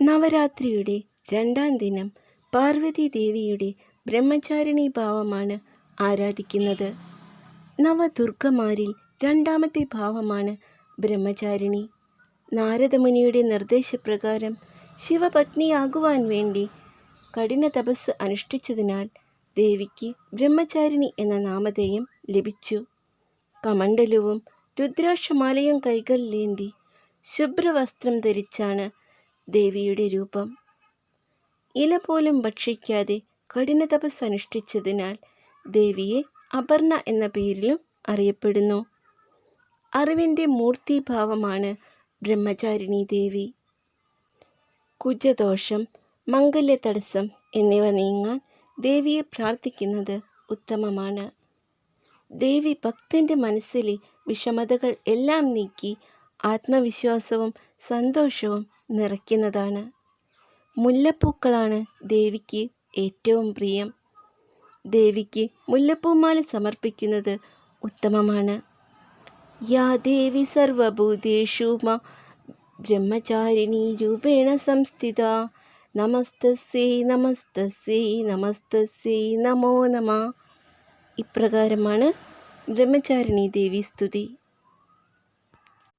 നവരാത്രിയുടെ രണ്ടാം ദിനം പാർവതി ദേവിയുടെ ബ്രഹ്മചാരിണി ഭാവമാണ് ആരാധിക്കുന്നത്. നവദുർഗമാരിൽ രണ്ടാമത്തെ ഭാവമാണ് ബ്രഹ്മചാരിണി. നാരദമുനിയുടെ നിർദ്ദേശപ്രകാരം ശിവപത്നിയാകുവാൻ വേണ്ടി കഠിന തപസ് അനുഷ്ഠിച്ചതിനാൽ ദേവിക്ക് ബ്രഹ്മചാരിണി എന്ന നാമധേയം ലഭിച്ചു. കമണ്ഡലവും രുദ്രാക്ഷമാലയും കൈകളിലേന്തി ശുഭ്രവസ്ത്രം ധരിച്ചാണ് ദേവിയുടെ രൂപം. ഇല പോലും ഭക്ഷിക്കാതെ കഠിന തപസ് അനുഷ്ഠിച്ചതിനാൽ ദേവിയെ അപർണ എന്ന പേരിലും അറിയപ്പെടുന്നു. അറിവിന്റെ മൂർത്തിഭാവമാണ് ബ്രഹ്മചാരിണി ദേവി. കുജദോഷം മംഗല്യ തടസ്സം എന്നിവ നീങ്ങാൻ ദേവിയെ പ്രാർത്ഥിക്കുന്നത് ഉത്തമമാണ്. ദേവി ഭക്തന്റെ മനസ്സിലെ വിഷമതകൾ എല്ലാം നീക്കി ആത്മവിശ്വാസവും സന്തോഷവും നിറയ്ക്കുന്നതാണ്. മുല്ലപ്പൂക്കളാണ് ദേവിക്ക് ഏറ്റവും പ്രിയം. ദേവിക്ക് മുല്ലപ്പൂമാല സമർപ്പിക്കുന്നത് ഉത്തമമാണ്. യാ ദേവി സർവഭൂതേഷു മ ബ്രഹ്മചാരിണീ രൂപേണ സംസ്ഥിത. നമസ്തസ്യൈ നമസ്തസ്യൈ നമസ്തസ്യൈ നമോ നമ. ഇപ്രകാരമാണ് ബ്രഹ്മചാരിണി ദേവി സ്തുതി.